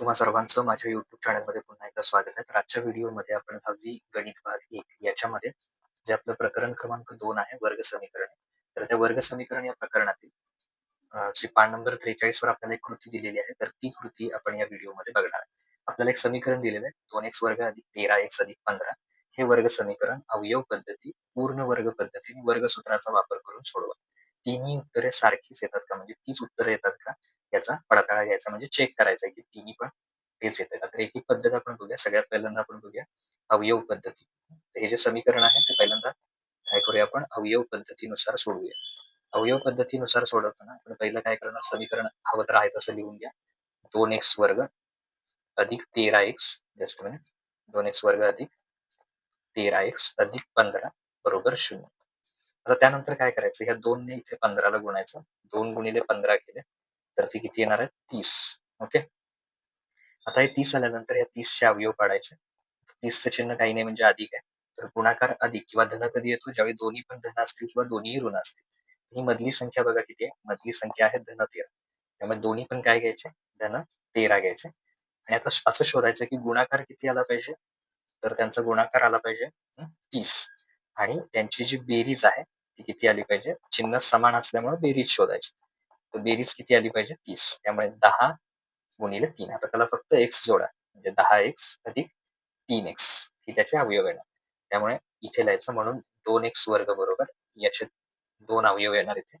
तुम्हा सर्वांचं माझ्या युट्यूब चॅनलमध्ये पुन्हा एकदा स्वागत आहे. तर आजच्या व्हिडिओमध्ये आपण 10वी गणित भाग एक याच्यामध्ये जे आपलं प्रकरण क्रमांक दोन आहे वर्ग समीकरण. तर त्या वर्ग समीकरण या प्रकरणातील जी पान नंबर 43 वर आपल्याला एक कृती दिलेली आहे. तर ती कृती आपण या व्हिडिओमध्ये बघणार आहे. आपल्याला एक समीकरण दिलेलं आहे दोन एक्स वर्ग अधिक 13x अधिक 15 हे वर्ग समीकरण अवयव पद्धती, पूर्ण वर्ग पद्धतीने वर्गसूत्राचा वापर करून सोडवा. तिन्ही उत्तरे सारखीच येतात का म्हणजे तीच उत्तरे येतात का याचा पडताळा घ्यायचा म्हणजे चेक करायचा की तिन्ही पण तेच येते का तर एक पद्धत आपण बघूया सगळ्यात पहिल्यांदा आपण बघूया अवयव पद्धती. हे जे समीकरण आहे ते पहिल्यांदा काय करूया आपण? अवयव पद्धतीनुसार सोडवूया. अवयव पद्धतीनुसार सोडवताना आपण पहिलं काय करणार? समीकरण हवं तर आहे तसं लिहून घ्या. दोन एक्स वर्ग अधिक तेरा एक्स जस्ट मिनिट दोन एक्स वर्ग अधिक तेरा एक्स अधिक पंधरा बरोबर शून्य. आता त्यानंतर काय करायचं? ह्या दोनने इथे पंधराला गुणायचं. दोन गुणिले पंधरा केले. तर ती किती येणार आहे? तीस. ओके? आता हे तीस आल्यानंतर या तीसचे अवयव काढायचे. तीसचं चिन्ह काही नाही म्हणजे अधिक आहे. तर गुणाकार अधिक किंवा धन कधी येतो? ज्यावेळी दोन्ही पण धन असतील किंवा दोन्ही ऋण असतील. ही मधली संख्या बघा किती आहे? मधली संख्या आहे धन तेरा. त्यामुळे दोन्ही पण काय घ्यायचे? धन तेरा घ्यायचे. आणि आता असं शोधायचं की गुणाकार किती आला पाहिजे? तर त्यांचा गुणाकार आला पाहिजे तीस. आणि त्यांची जी बेरीज आहे ती किती आली पाहिजे? चिन्ह समान असल्यामुळे बेरीज शोधायची. तर बेरीज किती आली पाहिजे? तीस. त्यामुळे दहा गुणिले तीन. आता त्याला फक्त एक्स जोडा. म्हणजे दहा एक्स अधिक तीन एक्स ही त्याचे अवयव येणार. त्यामुळे इथे लिहायचं म्हणून दोन एक्स वर्ग बरोबर याचे दोन अवयव येणार इथे.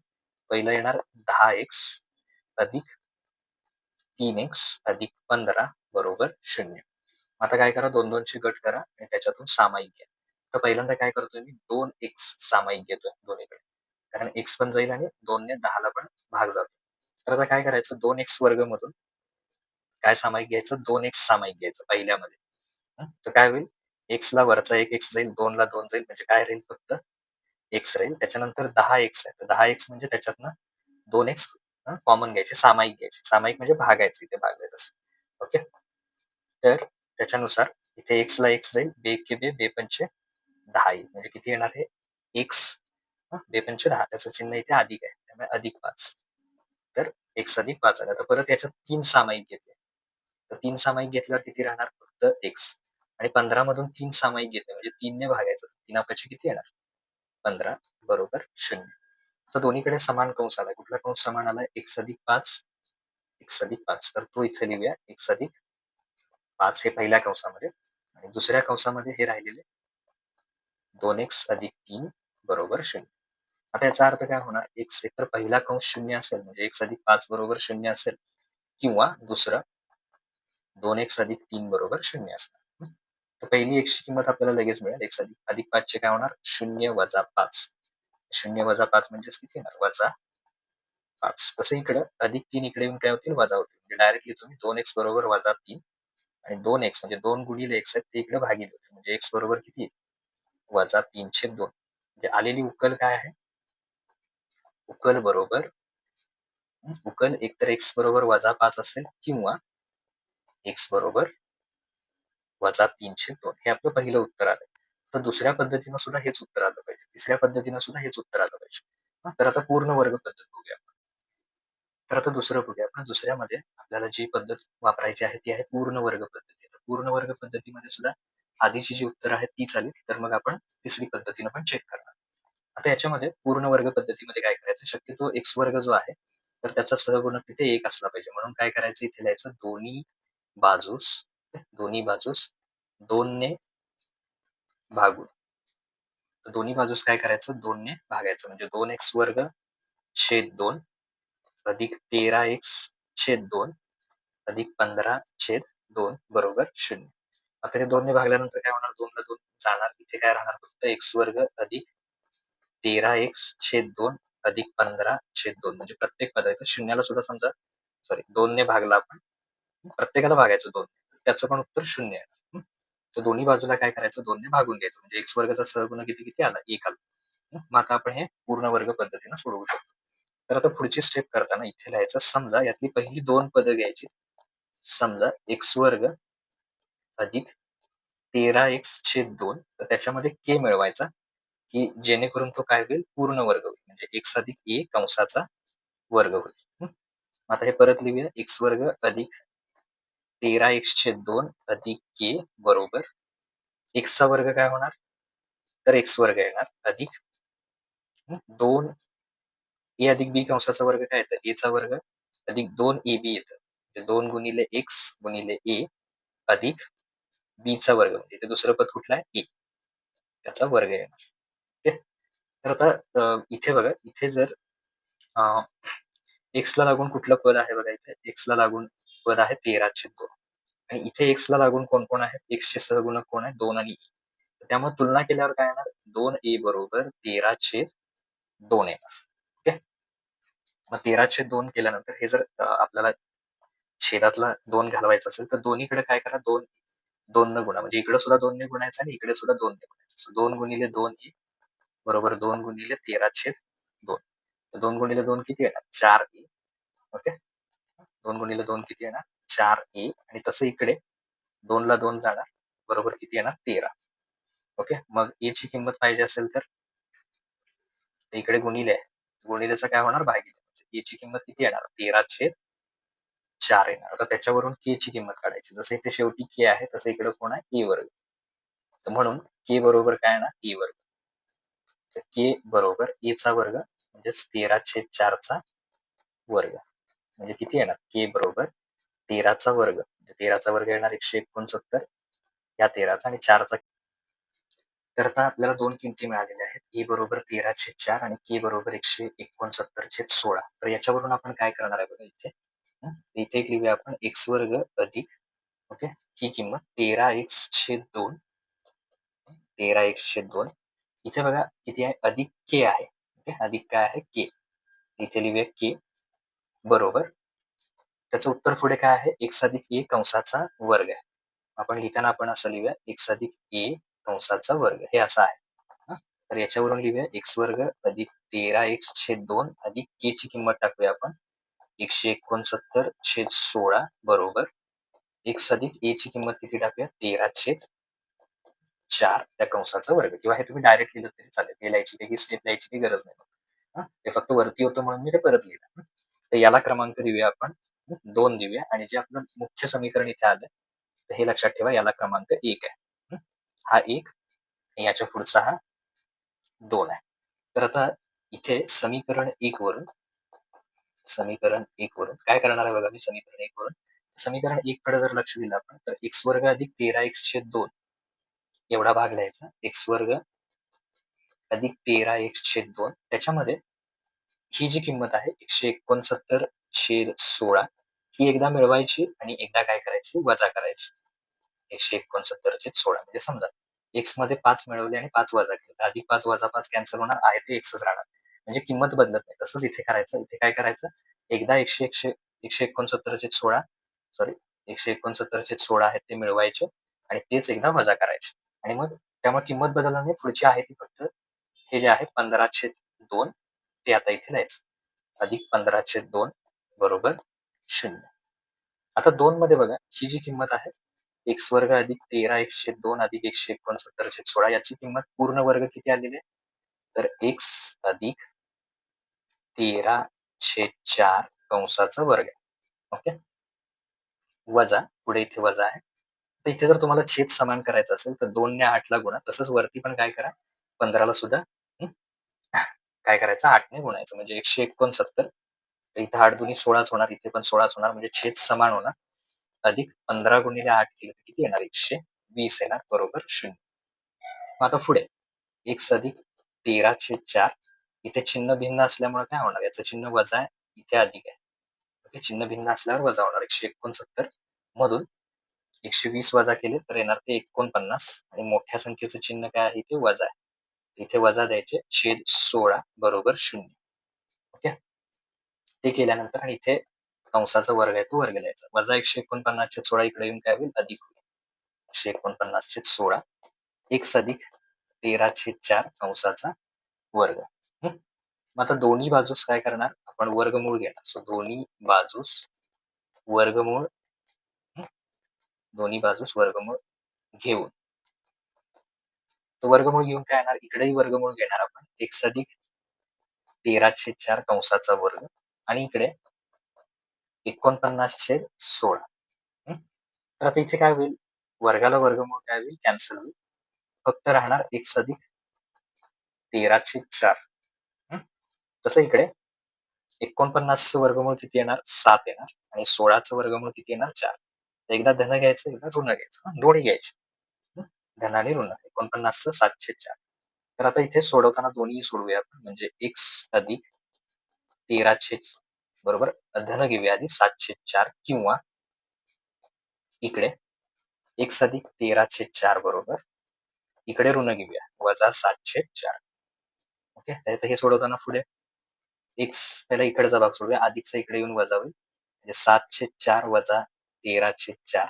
पहिलं येणार दहा एक्स अधिक तीन एक्स अधिक पंधरा बरोबर शून्य. आता काय करा? दोन दोनची गट करा आणि त्याच्यातून सामायिक घ्या. तर पहिल्यांदा काय करतोय मी? दोन एक्स सामायिक घेतोय दोन्हीकडे. कारण एक्स पण जाईल आणि दोनने दहाला पण भाग जातो. तर आता काय करायचं? दोन एक्स वर्ग मधून काय सामायिक घ्यायचं? दोन एक्स सामायिक घ्यायचं पहिल्यामध्ये. तर काय होईल? एक्स ला वरचा एक एक्स जाईल दोन ला दोन जाईल म्हणजे काय राहील फक्त? एक्स राहील. त्याच्यानंतर दहा एक्स आहे. तर दहा एक्स म्हणजे त्याच्यातनं दोन एक्स कॉमन घ्यायचे सामायिक घ्यायचे. सामायिक म्हणजे भागायचं इथे भागले तसं. ओके तर त्याच्यानुसार इथे एक्स ला एक्स जाईल बे के बे बे पंचे दहा येईल म्हणजे किती येणार आहे? एक्स बेपंच राहा त्याचं चिन्ह इथे अधिक आहे. त्यामुळे अधिक पाच. तर एक्स अधिक पाच आला तर परत याच्यात तीन सामायिक घेतले. तर तीन सामायिक घेतल्यावर किती राहणार? फक्त एक्स आणि पंधरा मधून तीन सामायिक घेतले. म्हणजे तीनने भागायचं. तीन अपाचे किती येणार? पंधरा. बरोबर. शून्य. तर दोन्हीकडे समान कंस आला. कुठला कंस समान आला? एक्स अधिक पाच. एक्स अधिक पाच. तर तो इथे लिहूया. एक्स अधिक पाच हे पहिल्या कंसामध्ये आणि दुसऱ्या कंसामध्ये हे राहिलेले दोन एक्स अधिक तीन. बरोबर. शून्य. आता याचा अर्थ काय होणार? एक्स एकतर पहिला कंस शून्य असेल म्हणजे एक्स अधिक पाच बरोबर शून्य असेल किंवा दुसरं दोन एक्स अधिक तीन बरोबर शून्य असणार तर पहिली एक्सची किंमत आपल्याला लगेच मिळेल. एक्स अधिक अधिक पाचचे काय होणार? शून्य वजा पाच. शून्य वजा पाच म्हणजेच किती येणार वजा पाच. तसं इकडं अधिक तीन इकडे येऊन काय होतील? वजा होतील. म्हणजे डायरेक्टली तुम्ही दोन एक्स बरोबर वजा तीन आणि दोन एक्स म्हणजे दोन गुणिले एक्स आहेत ते इकडे भागिले होते. म्हणजे एक्स बरोबर किती? वजा तीनशे दोन. म्हणजे आलेली उकल काय आहे? उकल बरोबर. उकल एकतर एक्स बरोबर वजा पाच असेल किंवा एक्स बरोबर वजा तीनशे दोन. हे आपलं पहिलं उत्तर आलं. तर दुसऱ्या पद्धतीनं सुद्धा हेच उत्तर आलं पाहिजे. तिसऱ्या पद्धतीनं सुद्धा हेच उत्तर आलं पाहिजे. तर आता पूर्ण वर्ग पद्धत बघूया तर आता दुसरं बघूया आपण. दुसऱ्यामध्ये आपल्याला जी पद्धत वापरायची आहे ती आहे पूर्ण वर्ग पद्धती. पूर्ण वर्ग पद्धतीमध्ये सुद्धा आधीची जी उत्तर आहेत ती चालेल तर मग आपण तिसरी पद्धतीनं पण चेक करणार. आता याच्यामध्ये पूर्ण वर्ग पद्धतीमध्ये काय करायचं? शक्यतो एक्स वर्ग जो आहे तर त्याचा सहगुणक तिथे एक असला पाहिजे. म्हणून काय करायचं? इथे लिहायचं दोन्ही बाजूस दोन्ही बाजूस दोनने भागून. दोन्ही बाजूस काय करायचं? दोनने भागायचं. म्हणजे दोन एक्स वर्ग छेद दोन अधिक तेरा एक्स छेद दोन अधिक पंधरा छेद दोन बरोबर शून्य. आता हे दोनने भागल्यानंतर काय होणार? दोनला दोन जाणार. इथे काय राहणार? फक्त एक्स वर्ग अधिक तेरा एक्स छेद दोन अधिक पंधरा छेद दोन. म्हणजे प्रत्येक पदार्थ शून्याला सुद्धा समजा सॉरी दोनने भागला आपण प्रत्येकाला भागायचं दोन. त्याचं पण उत्तर शून्य आहे. तर दोन्ही बाजूला काय करायचं? दोनने भागून घ्यायचं. म्हणजे एक्स वर्गाचा सहगुण किती किती आला? एक आला. मग आता आपण हे पूर्ण वर्ग पद्धतीनं सोडवू शकतो. तर आता पुढची स्टेप करताना इथे लिहायचं समजा यातली पहिली दोन पदं घ्यायची. समजा एक्स वर्ग अधिक तेरा एक्स छेद दोन. तर त्याच्यामध्ये के मिळवायचा. की जेणेकरून तो काय होईल? पूर्ण वर्ग होईल. म्हणजे एक्स अधिक ए कंसाचा वर्ग होईल. आता हे परत लिहूया. एक्स वर्ग अधिक तेरा एक्सचे दोन अधिक के बरोबर. एक्सचा वर्ग काय होणार? तर एक्स वर्ग येणार अधिक दोन ए अधिक बी कंसाचा वर्ग काय येतं? एचा वर्ग अधिक दोन ए बी येतं. म्हणजे दोन गुणिले एक्स गुणिले ए अधिक बीचा वर्ग. म्हणजे दुसरं पद कुठलं आहे? ए त्याचा वर्ग येणार. तर आता इथे बघा इथे जर एक्स ला लागून कुठलं पद आहे बघा इथे एक्स ला लागून पद आहे तेराशे दोन आणि इथे एक्स ला लागून कोण कोण आहेत एक्सचे सहगुणक कोण आहे? दोन आणि त्यामुळे तुलना केल्यावर काय येणार? दोन ए बरोबर तेराशे दोन येणार. ओके? मग तेराशे दोन केल्यानंतर हे जर आपल्याला छेदातला दोन घालवायचं असेल तर दोन्हीकडे काय करा? दोन दोन न गुणा. म्हणजे इकडे सुद्धा दोन ने गुणायचं आणि इकडे सुद्धा दोन ने गुणायचं. दोन गुणिले दोन ए बरोबर दोन गुणिले तेराशे दोन. दोन गुणिले दोन किती येणार? चार ए. ओके? दोन गुणिले दोन किती येणार? चार ए. आणि तसं इकडे दोन ला दोन जाणार. बरोबर किती येणार? तेरा. ओके? मग ए ची किंमत पाहिजे असेल तर? इकडे गुणिले गुणिलेचं काय होणार? भागिले. ए ची किंमत किती येणार? तेरा छेद चार येणार. आता त्याच्यावरून के ची किंमत काढायची. जसं इथे शेवटी के आहे तसं इकडे कोण आहे? ए वर्ग. तर म्हणून के बरोबर काय येणार? ए वर्ग. तर के बरोबर ए चा वर्ग म्हणजे तेरा छेद चारचा वर्ग. म्हणजे किती येणार? के बरोबर तेराचा वर्ग. म्हणजे तेराचा वर्ग येणार एकशे एकोणसत्तर. या तेराचा आणि चारचा. तर आता आपल्याला दोन किमती मिळालेल्या आहेत. ए बरोबर तेराशे चार आणि के बरोबर एकशे एकोणसत्तर छेद सोळा. तर याच्यावरून आपण काय करणार आहे बघा इथे? इथे एक लिहूया आपण एक्स वर्ग अधिक ओके? ही किंमत तेरा एक्स छेद दोन. तेरा एक्स छेद दोन. इथे बघा किती आहे? अधिक के आहे. ओके अधिक काय आहे? के इथे लिहूया के बरोबर? त्याचं उत्तर पुढे काय आहे? एक्स अधिक ए कंसाचा वर्ग आहे. आपण लिहिताना आपण असं लिहूया एक्स अधिक ए कंसाचा वर्ग. हे असं आहे. तर याच्यावरून लिहूया एक्स वर्ग अधिक तेरा एक्स छेद दोन अधिक के ची किंमत टाकूया आपण. एकशे एकोणसत्तर छेद सोळा बरोबर? एक्स अधिक ए ची किंमत किती टाकूया? तेरा छेद चार त्या कंसाचा वर्ग किंवा हे तुम्ही डायरेक्ट लिहिलं तरी चालेल. हे लिहायची काही स्टेप लिहायची काही गरज नाही ते फक्त वरती होतं म्हणून मी ते परत लिहिलं. तर याला क्रमांक देऊया आपण. दोन देऊया. आणि जे आपलं मुख्य समीकरण इथे आलं तर हे लक्षात ठेवा याला क्रमांक एक आहे. हा? एक याच्या पुढचा हा दोन आहे. तर आता इथे समीकरण एक वरून समीकरण एक वरून काय करणार आहे बघा मी? समीकरण एक वरून. समीकरण एक कडे जर लक्ष दिलं आपण तर एक्स वर्ग अधिक तेरा एक्स छेद दोन. एवढा भाग लिहायचा. एक्स वर्ग अधिक तेरा एक्स छेद दोन. त्याच्यामध्ये ही जी किंमत आहे एकशे एकोणसत्तर छेद सोळा ही एकदा मिळवायची आणि एकदा काय करायची? वजा करायची. एकशे एकोणसत्तर छेद सोळा. म्हणजे समजा एक्समध्ये पाच मिळवले आणि पाच वजा केले. अधिक पाच वजा पाच कॅन्सल होणार. आहे ते एक्सच राहणार. म्हणजे किंमत बदलत नाही. तसंच इथे करायचं. इथे काय करायचं? एकदा एकशे एकशे एकशे एकोणसत्तर छेद सोळा सॉरी एकशे एकोणसत्तर छेद सोळा आहेत ते मिळवायचे आणि तेच एकदा वजा करायचे. आणि मग त्यामुळे किंमत बदलल्याने पुढची आहे ती फक्त हे जे आहे पंधराशे दोन ते आता इथे लिहायचं. अधिक पंधराशे दोन बरोबर शून्य. आता दोन मध्ये बघा ही जी किंमत आहे एक्स वर्ग अधिक तेरा एकशे दोन अधिक एकशे एकोणसत्तर छेद सोळा याची किंमत पूर्ण वर्ग किती आलेली आहे? तर एक्स अधिक तेरा छेद चार कंसाचा वर्ग आहे. ओके? वजा पुढे इथे वजा आहे. तर इथे जर तुम्हाला छेद समान करायचं असेल तर दोन ने आठला गुणा तसंच वरती पण काय करा पंधराला सुद्धा काय करायचं आठने गुणायचं म्हणजे एकशे एकोणसत्तर. तर इथे आठ दोन्ही सोळाच होणार इथे पण सोळाच होणार म्हणजे छेद समान होणार. अधिक पंधरा गुणिले आठ केलं तर किती येणार? एकशे वीस येणार बरोबर शून्य. मग आता पुढे. एक अधिक तेरा छेद चार. इथे चिन्ह भिन्न असल्यामुळे काय होणार? याचं चिन्ह वजा आहे इथे अधिक आहे. चिन्ह भिन्न असल्यावर वजा होणार एकशे एकोणसत्तर. मधून एकशे वीस वजा केले तर येणार ते एकोणपन्नास आणि मोठ्या संख्येचं चिन्ह काय आहे? ते वजा आहे. इथे वजा द्यायचे छेद सोळा बरोबर शून्य. ओके? ते केल्यानंतर आणि इथे कंसाचा वर्ग आहे तो वर्ग द्यायचा वजा एकशे एकोणपन्नास छेद सोळा इकडे येऊन काय होईल? अधिक होईल. एकशे एकोणपन्नास छेद सोळा. एक अधिक तेरा छेद चार कंसाचा वर्ग. मग आता दोन्ही बाजूस काय करणार? आपण वर्गमूळ घेणार. सो दोन्ही बाजूस वर्गमूळ दोन्ही बाजूस वर्गमूळ घेऊन. तो वर्गमूळ घेऊन काय येणार? इकडेही वर्गमूळ घेणार आपण. एक अधिक तेराशे चार कंसाचा वर्ग आणि इकडे एकोणपन्नास छेद सोळा. तर आता इथे काय होईल? वर्गाला वर्गमूळ काय होईल? कॅन्सल होईल. फक्त राहणार एक्स अधिक तेराशे चार. तसं इकडे एकोणपन्नासचं वर्गमूळ किती येणार? सात येणार. आणि सोळाचं वर्गमूळ किती येणार? चार. एकदा धन घ्यायचं एकदा ऋण घ्यायचं. दोन्ही घ्यायचे. धन आणि ऋण एकोणपन्नास सातशे चार. तर आता इथे सोडवताना दोन्ही सोडवूया आपण. म्हणजे एक्स अधिक तेराशे बरोबर? धन घेऊया आधी सातशे चार किंवा इकडे एक्स अधिक तेराशे चार बरोबर? इकडे ऋण घेऊया. वजा सातशे चार. ओके? तर हे सोडवताना पुढे एक्स पहिला इकडचा भाग सोडूया अधिकचा इकडे येऊन वजा होईल. म्हणजे सातशे चार वजा तेराशे चार.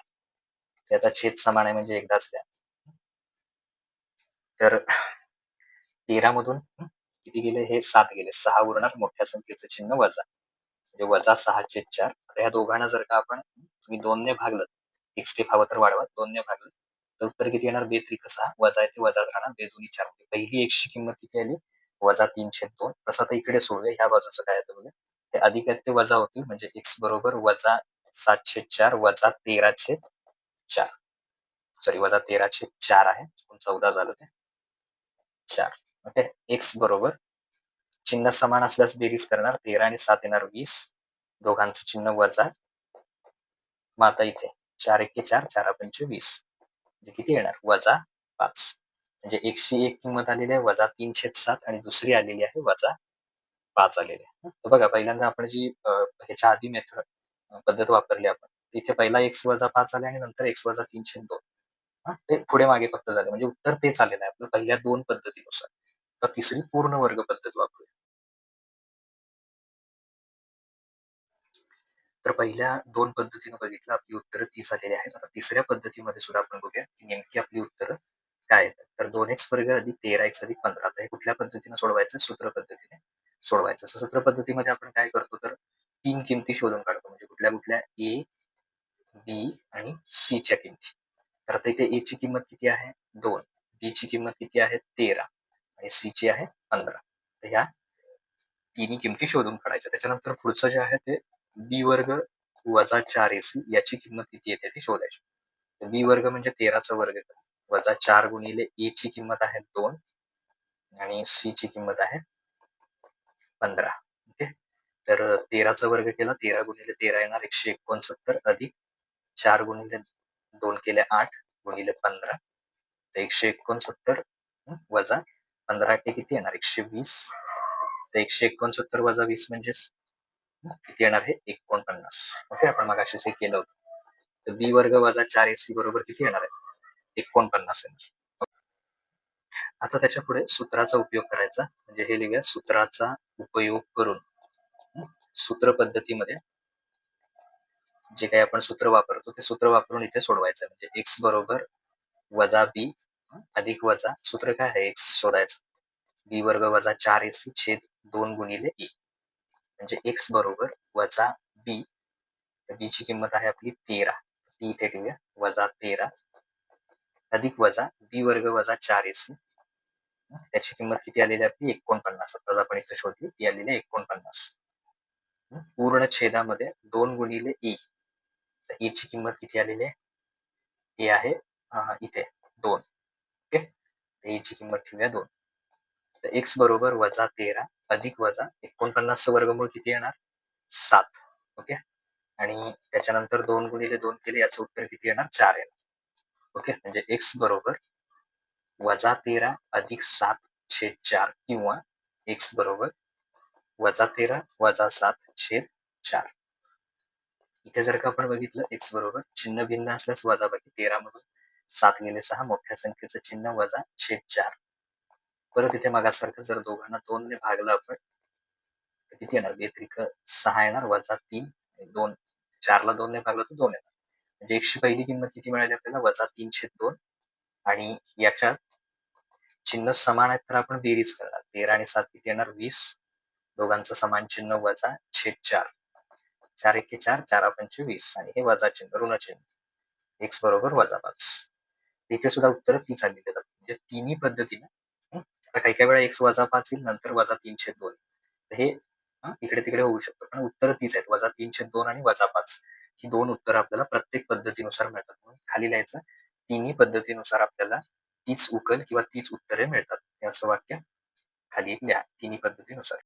त्याचा छेद समान आहे म्हणजे एकदाच द्या. तर तेरा मधून किती गेले? हे सात गेले. सहा उरणार मोठ्या संख्येचं चिन्ह वजा. म्हणजे वजा सहाशे चार. आता ह्या दोघांना जर का आपण तुम्ही दोनने भागलं एक स्टेप हवं तर वाढवा दोनने भागलं तर उत्तर किती येणार? बेत्रिक सहा वजा येते वजा राहणार. बे दोन्ही चार पहिली एकशे किंमत किती आली? वजा तीनशे दोन. तसं तर इकडे सोडूया. ह्या बाजूचं काय बघा ते अधिक आहेत ते वजा होतील. म्हणजे एक्स बरोबर वजा सातशे चार वजा तेराशे चार. सॉरी वजा तेराशे चार आहे. चौदा झालं ते. चार. ओके एक्स बरोबर. चिन्ह समान असल्यास बेरीज करणार. तेरा आणि सात येणार वीस. दोघांचं चिन्ह वजा. मग आता इथे चार एके चार चार पंच वीस. म्हणजे किती येणार? वजा पाच. म्हणजे एकशे एक किंमत आलेली आहे. वजा तीनशे सात आणि दुसरी आलेली आहे. वजा पाच आलेली आहे. बघा पहिल्यांदा आपण जी ह्याच्या आधी मेथड पद्धत वापरली आपण. तिथे पहिला एक्स वजा पाच आले आणि नंतर एक्स वजा तीनशे दोन. ते पुढे मागे फक्त झाले. म्हणजे उत्तर तेच आलेलं आहे आपलं पहिल्या दोन पद्धतीनुसार. तर तिसरी पूर्ण वर्ग पद्धत वापरूया. तर पहिल्या दोन पद्धतीने बघितलं आपली उत्तरं तीच आलेली आहेत. आता तिसऱ्या पद्धतीमध्ये सुद्धा आपण बघूया की नेमकी आपली उत्तरं काय येतात तर दोन एक्स वर्ग अधिक तेरा एक्स अधिक पंधरा. हे कुठल्या पद्धतीने सोडवायचं? सूत्र पद्धतीने सोडवायचं. सूत्र पद्धतीमध्ये आपण काय करतो तर तीन किमती शोधून काढतो. म्हणजे कुठल्या कुठल्या? ए बी आणि सी च्या किमती. तर आता इथे ए ची किंमत किती आहे? दोन. बी ची किंमत किती आहे? तेरा. आणि सी ची आहे पंधरा. तर ह्या तिन्ही किमती शोधून काढायच्या. त्याच्यानंतर पुढचं जे आहे ते बी वर्ग वजा चार एसी याची किंमत किती येते ती शोधायची. बी वर्ग म्हणजे तेराचा वर्ग वजा चार गुणिले ए ची किंमत आहे दोन. आणि सी ची किंमत आहे पंधरा. तर तेराचा वर्ग केला तेरा गुणिले तेरा येणार एकशे एकोणसत्तर अधिक चार गुणिले दोन केले आठ गुणिले पंधरा. एकशे एकोणसत्तर वजा पंधरा ते किती येणार? एकशे वीस. तर एकशे एकोणसत्तर वजा वीस म्हणजे किती येणार आहे एकोणपन्नास. ओके आपण मग हे केलं होतं. तर बी वर्ग वजा चार एसी बरोबर किती येणार आहे? एकोणपन्नास येणार. आता त्याच्या पुढे सूत्राचा उपयोग करायचा. म्हणजे हे लिहूया सूत्राचा उपयोग करून. सूत्र पद्धतीमध्ये जे काही आपण सूत्र वापरतो ते सूत्र वापरून इथे सोडवायचं म्हणजे एक्स बरोबर वजा बी अधिक वजा सूत्र काय आहे? एक्स शोधायचं. बी वर्ग वजा चार एसी छेद दोन गुणिले ए म्हणजे एक्स बरोबर वजा बी बी ची किंमत आहे आपली तेरा. ती इथे ठेवूया. वजा तेरा अधिक वजा बी वर्ग वजा चार एसी. त्याची किंमत किती आलेली आपली? एकोणपन्नास. आता आपण इथे शोधली ती आलेली आहे एकोणपन्नास. पूर्ण छेदामध्ये दोन गुणिले ए तर e ची किंमत किती आलेली आहे? ई आहे इथे दोन. ओके ई e ची किंमत ठेवूया दोन. तर एक्स बरोबर वजा तेरा अधिक वजा एकोणपन्नास वर्गमूळ किती येणार? सात. ओके आणि त्याच्यानंतर दोन गुणिले दोन केले याचं उत्तर किती येणार? चार येणार. ओके म्हणजे एक्स बरोबर वजा तेरा अधिक सात छेद चार किंवा एक्स बरोबर वजा तेरा वजा सात छेद चार. इथे जर का आपण बघितलं एक्स बरोबर चिन्ह भिन्न असल्यास वजा बाकी तेरा मधून सात गेले सहा मोठ्या संख्येचं चिन्ह वजा छेद चार. परत इथे मागासारखं जर दोघांना दोन ने भागलं आपण किती येणार? बेत्रिक सहा येणार वजा तीन दोन चारला दोन ने भागलं तर दोन येणार. म्हणजे एकशे पहिली किंमत किती मिळाली आपल्याला? वजा तीनशे दोन. आणि याच्यात चिन्ह समान आहेत तर आपण बेरीज करणार. तेरा आणि सात किती येणार? वीस. दोघांचं समान चिन्ह वजा छेद चार. चार एके चार चार पंचे वीस आणि हे वजा चिन्ह ऋण चिन्ह. एक्स बरोबर वजा पाच. इथे सुद्धा उत्तर तीच आली जातात म्हणजे तिन्ही पद्धतीने आता काही काही वेळा एक्स वजा पाच येईल नंतर वजा तीनशे दोन. हे इकडे तिकडे होऊ शकतं. पण उत्तर तीच आहेत. वजा तीनशे दोन आणि वजा पाच. ही दोन उत्तरं आपल्याला प्रत्येक पद्धतीनुसार मिळतात. म्हणून खाली लिहायचं तिन्ही पद्धतीनुसार आपल्याला तीच उकल किंवा तीच उत्तरे मिळतात. हे असं वाक्य खाली लिहा. तिन्ही पद्धतीनुसार.